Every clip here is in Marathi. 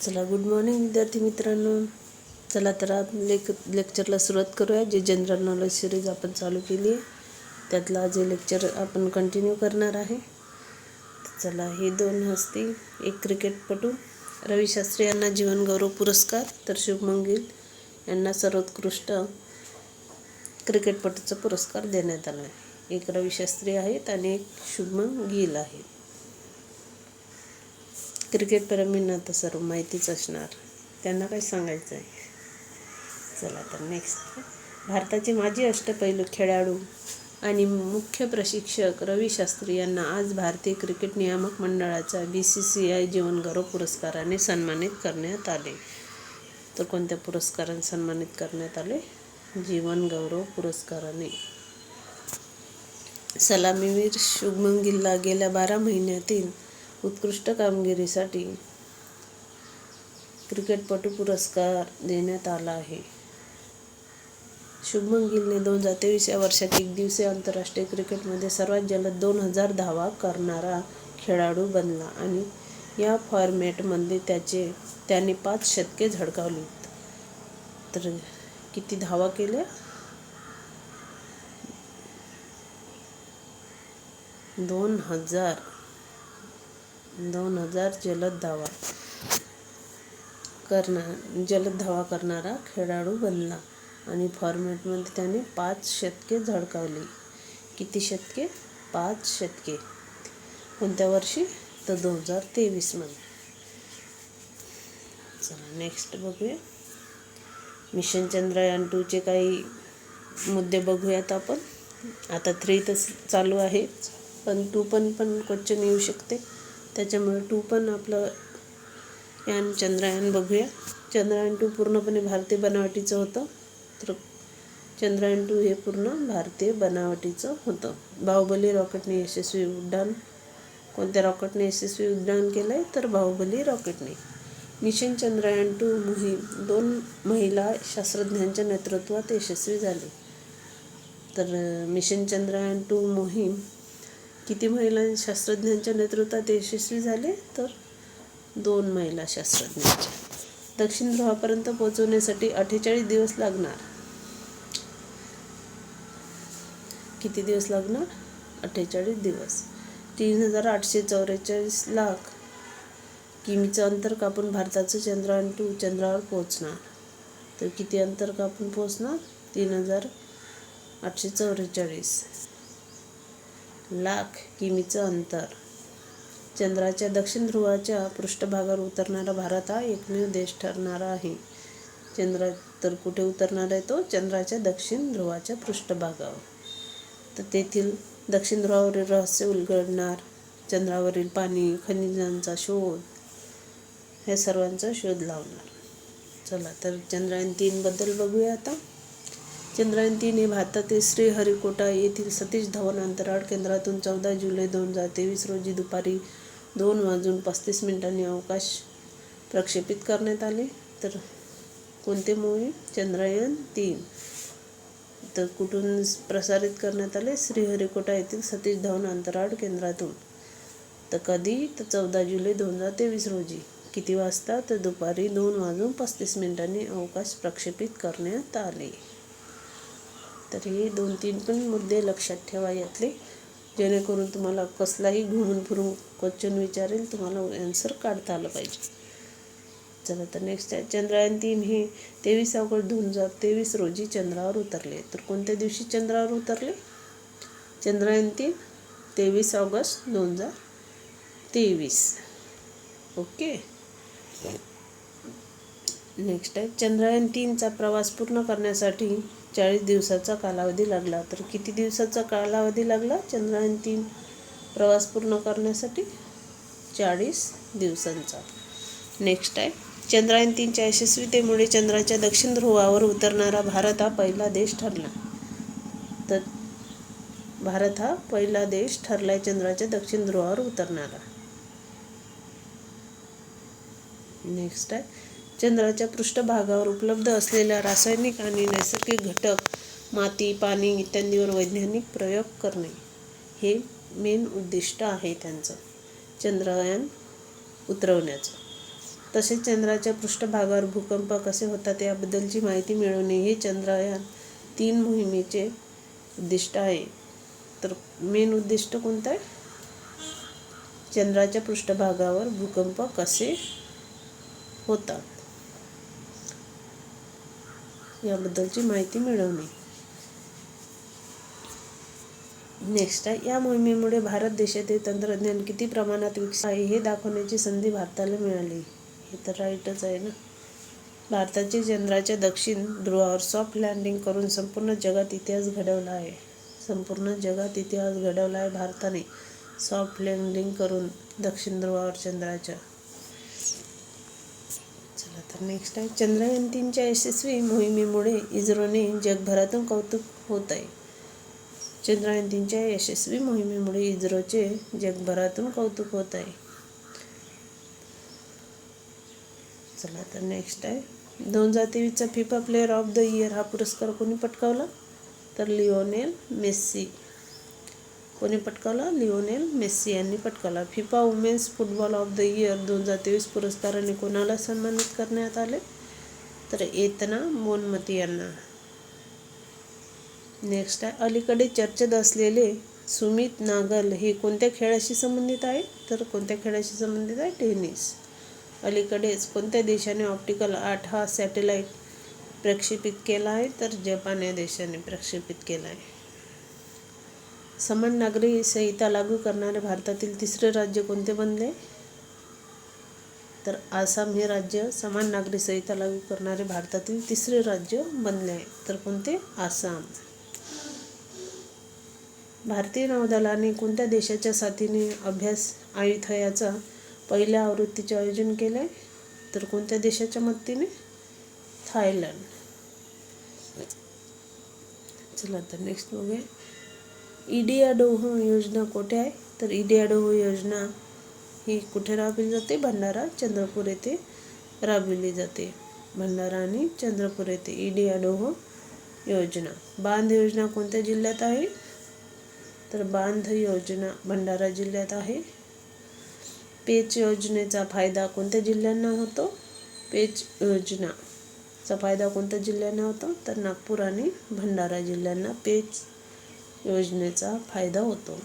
चला गुड मॉर्निंग विद्यार्थी मित्रांनो. चला तर आप लेक लेक्चरला सुरुवात करूया जे जनरल नॉलेज सिरीज आपण चालू केली. आहे त्यातला जे लेक्चर आपण कंटिन्यू करणार आहे. चला हे दोन हस्ती. एक क्रिकेटपटू रवी शास्त्री यांना जीवनगौरव पुरस्कार तर शुभमंगील गिल यांना सर्वोत्कृष्ट क्रिकेटपटूचा पुरस्कार देण्यात आला आहे एक रवी शास्त्री आहेत आणि एक शुभमन गिल आहेत क्रिकेटप्रेमींना तर सर्व माहितीच असणार. त्यांना काय सांगायचं आहे चला तर नेक्स्ट भारताचे माजी अष्टपैलू खेळाडू आणि मुख्य प्रशिक्षक रवी शास्त्री यांना आज भारतीय क्रिकेट नियामक मंडळाचा बी सी सी आय जीवनगौरव पुरस्काराने सन्मानित करण्यात आले. तर कोणत्या पुरस्काराने सन्मानित करण्यात आले? जीवनगौरव पुरस्काराने. सलामीवीर शुभमन गिल्ला गेल्या बारा महिन्यातील उत्कृष्ट कामगिरीसाठी क्रिकेटपटू पुरस्कार देण्यात आला आहे. शुभमन गिलने दोन हजार तेवीस या वर्षात एक दिवसीय आंतरराष्ट्रीय क्रिकेटमध्ये सर्वात जलद दोन हजार धावा करणारा खेळाडू बनला आणि या फॉर्मॅटमध्ये त्याचे त्याने पाच शतके झळकावली. तर किती धावा केल्या? दोन हजार दोन हजार जलद धावा करणार जलद धावा करणारा खेळाडू बनला आणि फॉर्मॅटमध्ये त्याने पाच शतके झळकावली. किती शतके? पाच शतके. कोणत्या वर्षी? तर दोन हजार तेवीसमध्ये चला नेक्स्ट बघूया. मिशन चंद्रयान टूचे काही मुद्दे बघूयात आपण. आता थ्री तर चालू आहे पण टू पण पण क्वेश्चन येऊ शकते. त्याच्यामुळे टू पण आपलं यान चंद्रयान बघूया. चंद्रयान टू पूर्णपणे भारतीय बनावटीचं होतं. तर चंद्रयान टू हे पूर्ण भारतीय बनावटीचं होतं. बाहुबली रॉकेटने यशस्वी उड्डाण कोणत्या रॉकेटने यशस्वी उड्डाण केलं आहे तर बाहुबली रॉकेटने. मिशन चंद्रयान टू मोहीम दोन महिला शास्त्रज्ञांच्या नेतृत्वात यशस्वी झाली. तर मिशन चंद्रयान टू मोहीम किती महिला शास्त्रज्ञांच्या नेतृत्वात यशस्वी झाले? तर दोन महिला शास्त्रज्ञांच्या. दक्षिण ध्रुवापर्यंत पोहोचवण्यासाठी अठ्ठेचाळीस दिवस लागणार. किती दिवस लागणार? अठ्ठेचाळीस दिवस. तीन हजार आठशे चौवेचाळीस लाख किमीचं अंतर कापून भारताचं चंद्रयान टू चंद्रावर पोहोचणार? तर किती अंतर कापून पोहोचणार? तीन हजार आठशे चौवेचाळीस लाख किमीचं अंतर. चंद्राच्या दक्षिण ध्रुवाच्या पृष्ठभागावर उतरणारा भारत हा एकमेव देश ठरणारा आहे. चंद्र तर कुठे उतरणार आहे तो? चंद्राच्या दक्षिण ध्रुवाच्या पृष्ठभागावर. तर तेथील दक्षिण ध्रुवावरील रहस्य उलगडणार चंद्रावरील पाणी खनिजांचा शोध हे सर्वांचा शोध लावणार. चला तर चंद्रयान तीनबद्दल बघूया आता. चंद्रयंतीने तीन हे भारतातील श्रीहरिकोटा येथील सतीश धवन अंतराळ केंद्रातून चौदा जुलै दोन हजार तेवीस रोजी दुपारी दोन वाजून पस्तीस मिनिटांनी अवकाश प्रक्षेपित करण्यात आले. तर कोणते मूवी चंद्रयान तीन तर कुठून प्रसारित करण्यात आले? श्रीहरिकोटा येथील सतीश धवन अंतराळ केंद्रातून. तर कधी? तर चौदा जुलै दोन हजार तेवीस रोजी. किती वाजता? तर दुपारी दोन वाजून पस्तीस मिनिटांनी अवकाश प्रक्षेपित करण्यात आले. तर हे दोन तीन पण मुद्दे लक्षात ठेवा यातले. जेणेकरून तुम्हाला कसलाही घुमून फिरून क्वेश्चन विचारेल तुम्हाला आन्सर काढता आलं पाहिजे. चला तर नेक्स्ट आहे. चंद्रयान तीन हे तेवीस ऑगस्ट दोन हजार तेवीस रोजी चंद्रावर उतरले. तर कोणत्या दिवशी चंद्रावर उतरले? चंद्रयान तीन तेवीस ऑगस्ट दोन हजार तेवीस. ओके? नेक्स्ट आहे चंद्रयान तीनचा प्रवास पूर्ण करण्यासाठी चाळीस दिवसाचा कालावधी लागला. तर किती दिवसाचा कालावधी लागला? चंद्रयान तीन प्रवास पूर्ण करण्यासाठी चाळीस दिवसांचा. नेक्स्ट आहे चंद्रयान तीनच्या यशस्वीतेमुळे चंद्राच्या दक्षिण ध्रुवावर उतरणारा भारत हा पहिला देश ठरला. तर भारत हा पहिला देश ठरला आहे चंद्राच्या दक्षिण ध्रुवावर उतरणारा. नेक्स्ट आहे चंद्राच्या पृष्ठभागावर उपलब्ध असलेल्या रासायनिक आणि नैसर्गिक घटक माती पाणी इत्यादींवर वैज्ञानिक प्रयोग करणे हे मेन उद्दिष्ट आहे त्यांचं. चंद्रयान उतरवण्याचं. तसेच चंद्राच्या पृष्ठभागावर भूकंप कसे होतात याबद्दलची माहिती मिळवणे हे चंद्रयान तीन मोहिमेचे उद्दिष्ट आहे. तर मेन उद्दिष्ट कोणतं आहे? चंद्राच्या पृष्ठभागावर भूकंप कसे होतात? याबद्दलची माहिती मिळवणे नेक्स्ट आहे या मोहिमेमुळे भारत देशातील तंत्रज्ञान किती प्रमाणात विकसित आहे हे दाखवण्याची संधी भारताला मिळाली. हे तर राईटच आहे ना? भारताचे चंद्राच्या दक्षिण ध्रुवावर सॉफ्ट लँडिंग करून संपूर्ण जगात इतिहास घडवला आहे. संपूर्ण जगात इतिहास घडवला आहे भारताने. सॉफ्ट लँडिंग करून दक्षिण ध्रुवावर चंद्राच्या चला तर नेक्स्ट आहे चंद्रयान तीनच्या यशस्वी मोहिमेमुळे इस्रोने जगभरातून कौतुक होत आहे चंद्रयान तीनच्या यशस्वी मोहिमेमुळे इस्रोचे जगभरातून कौतुक होत आहे चला तर नेक्स्ट आहे. दोन हजार तेवीसचा FIFA player of the year हा पुरस्कार कोणी पटकावला? तर लिओनेल मेस्सी. कोणी पटकावला? लिओनेल मेस्सी यांनी पटकावला. FIFA women's football of the year दोन हजार तेवीस पुरस्काराने कोणाला सन्मानित करण्यात आले? तर एतना मोनमती यांना. नेक्स्ट आहे अलीकडे चर्चेत असलेले सुमित नागल हे कोणत्या खेळाशी संबंधित आहे तर कोणत्या खेळाशी संबंधित आहे? टेनिस. अलीकडेच कोणत्या देशाने ऑप्टिकल आठ हा सॅटेलाईट प्रक्षेपित केला आहे? तर जपान या देशाने प्रक्षेपित केला आहे. समान नागरी संहिता लागू करणारे भारतातील तिसरे राज्य कोणते बनले? तर आसाम हे राज्य समान नागरी संहिता लागू करणारे भारतातील तिसरे राज्य बनले. आहे तर कोणते? आसाम. भारतीय नौदलाने कोणत्या देशाच्या साथीने अभ्यास आयुथयाचा पहिल्या आवृत्तीचे आयोजन केलं? आहे तर कोणत्या देशाच्या मदतीने? थायलंड. चला तर नेक्स्ट बघूया. इडियाडोह योजना कोठे आहे? तर इडियाडोह योजना ही कुठे राबविली जाते? भंडारा चंद्रपूर येथे राबविली जाते. भंडारा आणि चंद्रपूर येथे इडियाडोह योजना. बांध योजना कोणत्या जिल्ह्यात आहे? तर बांध योजना भंडारा जिल्ह्यात आहे. पेच योजनेचा फायदा कोणत्या जिल्ह्यांना होतो? पेच योजनाचा फायदा कोणत्या जिल्ह्यांना होतो? तर नागपूर आणि भंडारा जिल्ह्यांना पेच योजनेचा फायदा होतो.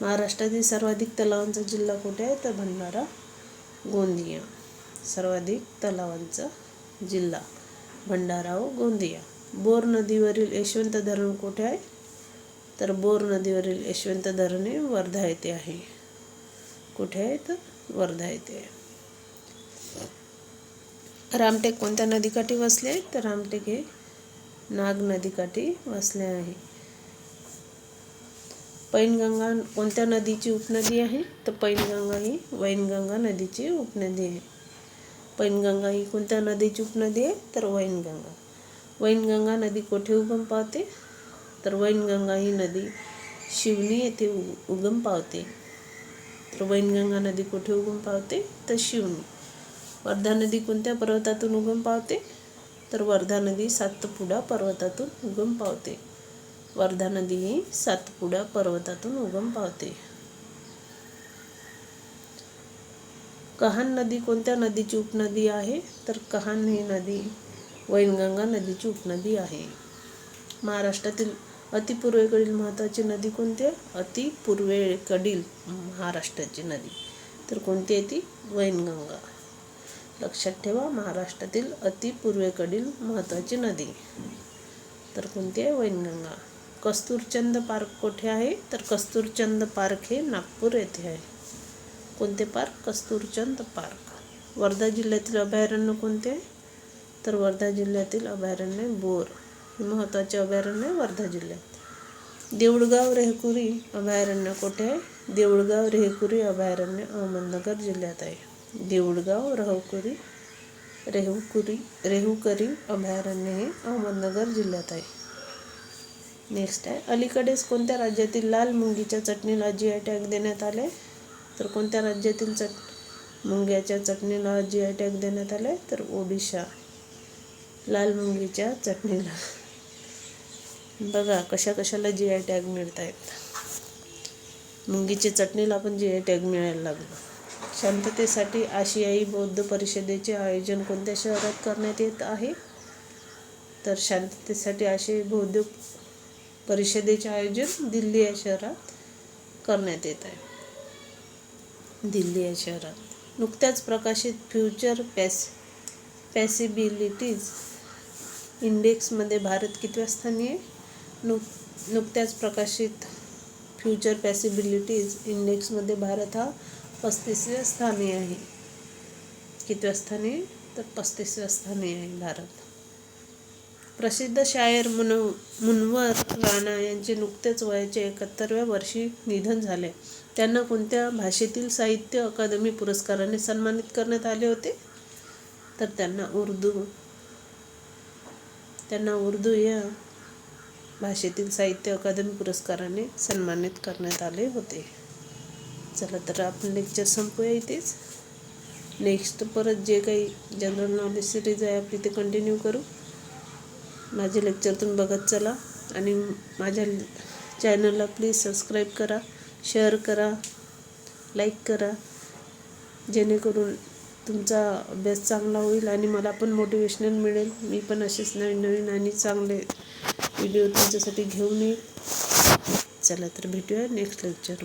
महाराष्ट्रातील सर्वाधिक तलावांचा जिल्हा कुठे आहे? तर भंडारा गोंदिया. सर्वाधिक तलावांचा जिल्हा भंडारा व गोंदिया. बोर नदीवरील यशवंत धरण कुठे आहे? तर बोर नदीवरील यशवंत धरण हे वर्धा येथे आहे. कुठे आहे तर वर्धा येथे आहे. रामटेक कोणत्या नदीकाठी वसले आहे? तर रामटेक हे नाग नदीकाठी वसले आहे. पैनगंगा कोणत्या नदीची उपनदी आहे? तर पैनगंगा ही वैनगंगा नदीची उपनदी आहे. पैनगंगा ही कोणत्या नदीची उपनदी आहे? तर वैनगंगा. वैनगंगा नदी कोठे उगम पावते? तर वैनगंगा ही नदी शिवनी येथे उ उगम पावते. तर वैनगंगा नदी कुठे उगम पावते? तर शिवनी. वर्धा नदी कोणत्या पर्वतातून उगम पावते? तर वर्धा नदी सातपुडा पर्वतातून उगम पावते. वर्धा नदी ही सातपुडा पर्वतातून उगम पावते. कहान नदी कोणत्या नदीची उपनदी आहे? तर कहान ही नदी वैनगंगा नदीची उपनदी आहे. महाराष्ट्रातील अतिपूर्वेकडील महत्त्वाची नदी कोणती आहे? अतिपूर्वेकडील महाराष्ट्राची नदी. तर कोणती आहे ती? वैनगंगा. लक्षात ठेवा महाराष्ट्रातील अतिपूर्वेकडील महत्त्वाची नदी. तर कोणती आहे? वैनगंगा. कस्तूरचंद पार्क कुठे आहे? तर कस्तूरचंद पार्क हे नागपूर येथे आहे. कोणते पार्क? कस्तूरचंद पार्क. वर्धा जिल्ह्यातील अभयारण्य कोणते आहे? तर वर्धा जिल्ह्यातील अभयारण्य बोर. हे महत्त्वाचे अभयारण्य वर्धा जिल्ह्यात. देऊळगाव रेहकुरी अभयारण्य कुठे आहे? देऊळगाव रेहकुरी अभयारण्य अहमदनगर जिल्ह्यात आहे. देऊळगाव रहकुरी रेहुकुरी रेहुकरी अभयारण्य हे अहमदनगर जिल्ह्यात आहे. नेक्स्ट आहे. अलीकडेच कोणत्या राज्यातील लाल मुंगीच्या चटणीला जी आय टॅग देण्यात आले? तर कोणत्या राज्यातील चट मुंग्याच्या चटणीला जी आय टॅग देण्यात आले? तर ओडिशा. लाल मुंगीच्या चटणीला. बघा कशा कशाला जी आय टॅग मिळत आहेत मुंगीच्या चटणीला पण जी आय टॅग मिळायला लागलो. शांततेसाठी आशियाई बौद्ध परिषदेचे आयोजन कोणत्या शहरात करण्यात येत आहे? तर शांततेसाठी आशियाई बौद्ध परिषदेचे आयोजन दिल्ली या शहरात करण्यात येत आहे. दिल्ली या शहरात नुकत्याच प्रकाशित फ्युचर पॅस पॅसिबिलिटीज इंडेक्समध्ये भारत कितव्या स्थानी आहे? नुक नुकत्याच प्रकाशित फ्युचर पॅसिबिलिटीज इंडेक्समध्ये भारत हा पस्तीसव्या स्थानी आहे. कितव्या स्थानी? आहे? तर पस्तीसव्या स्थानी आहे भारत. प्रसिद्ध शायर मुन मुनवर राणा यांचे नुकतेच वयाचे एकाहत्तरव्या वर्षी निधन झाले. त्यांना कोणत्या भाषेतील साहित्य अकादमी पुरस्काराने सन्मानित करण्यात आले होते? तर त्यांना उर्दू त्यांना उर्दू या भाषेतील साहित्य अकादमी पुरस्काराने सन्मानित करण्यात आले होते. चला तर आपण लेक्चर संपूया इथेच. नेक्स्ट परत जे काही जनरल नॉलेज सिरीज आहे आपली ते कंटिन्यू करू. माझे लेक्चर तुम्ही बघत चला. आणि माझ्या चॅनलला प्लीज सबस्क्राईब करा शेअर करा लाईक करा. जेणेकरून तुमचा अभ्यास चांगला होईल आणि मला पण मोटिवेशनल मिळेल. मी पण असेच नवीन नवीन आणि चांगले व्हिडिओ तुमच्यासाठी घेऊन येईल. चला तर भेटूया नेक्स्ट लेक्चर